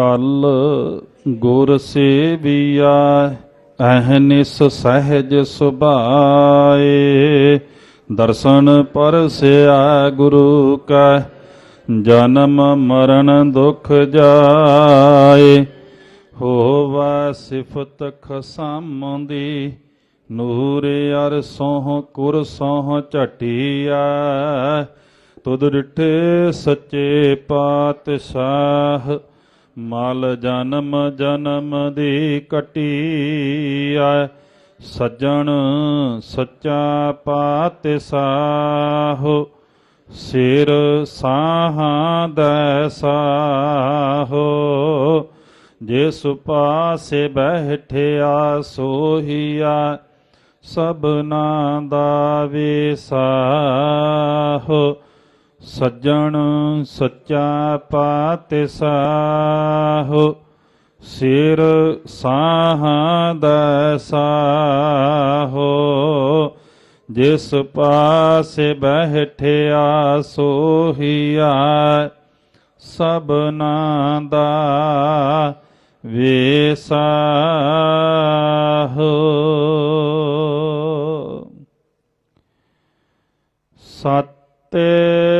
ਟਲ ਗੁਰ ਸੇਵੀਆ ਅਹਨਿਸ ਸਹਿਜ ਸੁਭਾਏ। ਦਰਸ਼ਨ ਪਰਸਿਆ ਗੁਰੂ ਕਾ, ਜਨਮ ਮਰਨ ਦੁਖ ਜਾਏ। ਹੋਵਾ ਸਿਫਤ ਖਸਮ ਦੀ ਨੂਰ ਅਰ ਸੋਹ ਕੁਰ ਸੋਹ ਝਟਿਆ ਤੁਧ ਡਿਠੇ ਸੱਚੇ ਪਾਤਸ਼ਾਹ ਮਲ ਜਨਮ ਜਨਮ ਦੀ ਕਟਿਆ ਸੱਜਣ ਸੱਚਾ ਪਾਤਿ ਪਾਤਸ਼ਾਹ, ਸਿਰ ਸਾਹਾਂ ਦਾ ਸਾਹੋ। ਜਿਸ ਪਾਸੇ ਬੈਠਿਆ ਸੋਹੀਆ ਸਭਨਾ ਦਾ ਵਿਸਾਹੋ ਸੱਜਣ ਸੱਚਾ ਪਾਤਸ਼ਾਹ, ਸਿਰ ਸਾਹਾਂ ਦਾ ਸਾਹੋ। ਜਿਸ ਪਾਸੇ ਬੈਠਿਆ ਸੋਹੀਆ ਸਭਨਾ ਦਾ ਵੇਸਾਹੋ। ਸਤਿ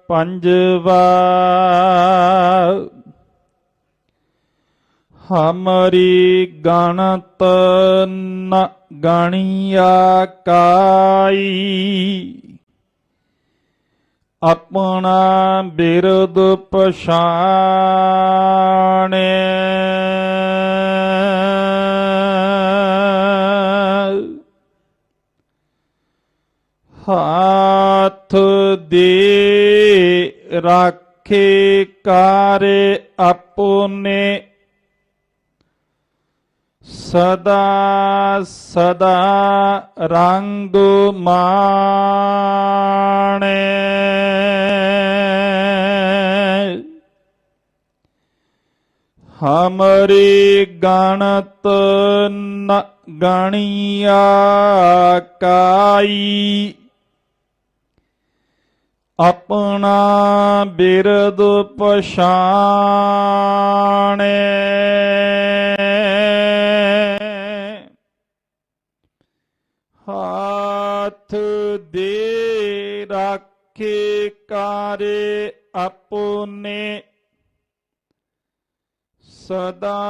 ਪੰਜਵਾ ਹਮਰੀ ਗਣਤ ਨ ਗਣਿਆ ਕਾਈ ਆਪਣਾ ਬਿਰਦ ਪਛਾਣੇ। ਹਾਥ ਦੇ ਰਾਖੇ ਕਾਰੇ ਆਪਨੇ ਸਦਾ ਸਦਾ ਰੰਗ ਮਾਣੇ। ਹਮਰੀ ਗਣਤ ਨ ਗਣਿਆ ਕਾਈ ਆਪਣਾ ਬਿਰਦ ਪਛਾਣੇ। ਹਾਥ ਦੇ ਰਾਖੇ ਕਾਰੇ ਆਪਨੇ ਸਦਾ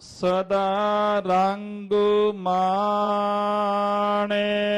ਸਦਾ ਰੰਗ ਮਾਣੇ।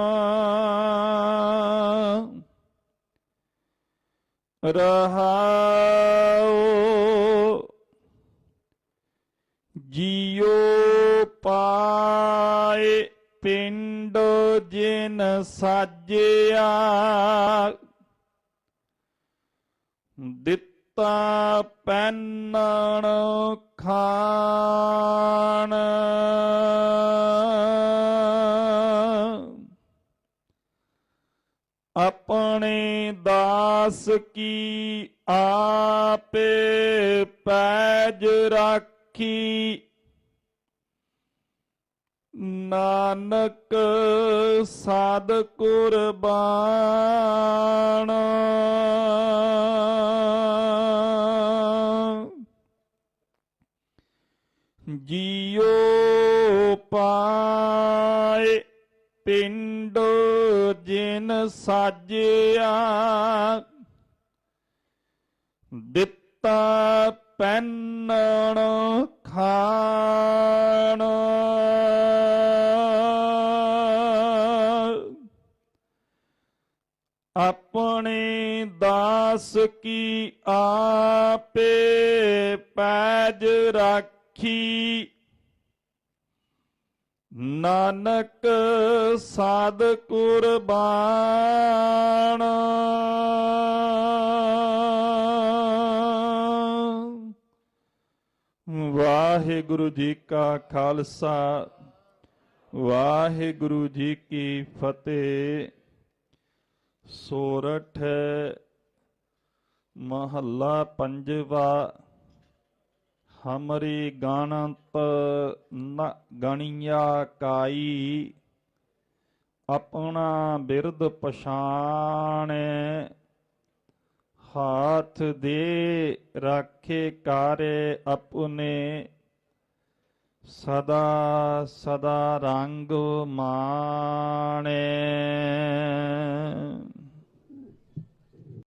ਰਹਾਉ ਜੀਉ ਪਾਏ ਪਿੰਡ ਜਿਨ ਸਾਜਿਆ। ਦਿੱਤਾ ਪੈਨਣ ਖਾ ਕੀ ਆਪੇ ਪੈਜ ਰਾਖੀ। ਨਾਨਕ ਸਾਧ ਕੁਰਬਾਨ। ਜੀਉ ਪਾਏ ਪਿੰਡ ਜਿਨ ਸਾਜਿਆ। ਦਿੱਤਾ ਪਹਿਨਣ ਖਾਣ। ਆਪਣੇ ਦਾਸ ਕੀ ਆਪੇ ਪੈਜ ਰਾਖੀ। ਨਾਨਕ ਸਾਧ ਕੁਰਬਾਨ। ਵਾਹਿਗੁਰੂ ਜੀ ਕਾ ਖਾਲਸਾ, ਵਾਹਿਗੁਰੂ ਜੀ ਕੀ ਫਤਿਹ। ਸੋਰਠ ਮਹੱਲਾ ਪੰਜਵਾ, ਹਮਰੀ ਗਣਤ ਨ ਗਣੀਆ ਕਾਈ, ਆਪਣਾ ਬਿਰਦ ਪਛਾਣ। ਹਾਥ ਦੇ ਰਾਖੇ ਕਾਰੇ ਆਪਣੇ ਸਦਾ ਸਦਾ ਰੰਗ ਮਾਣੇ।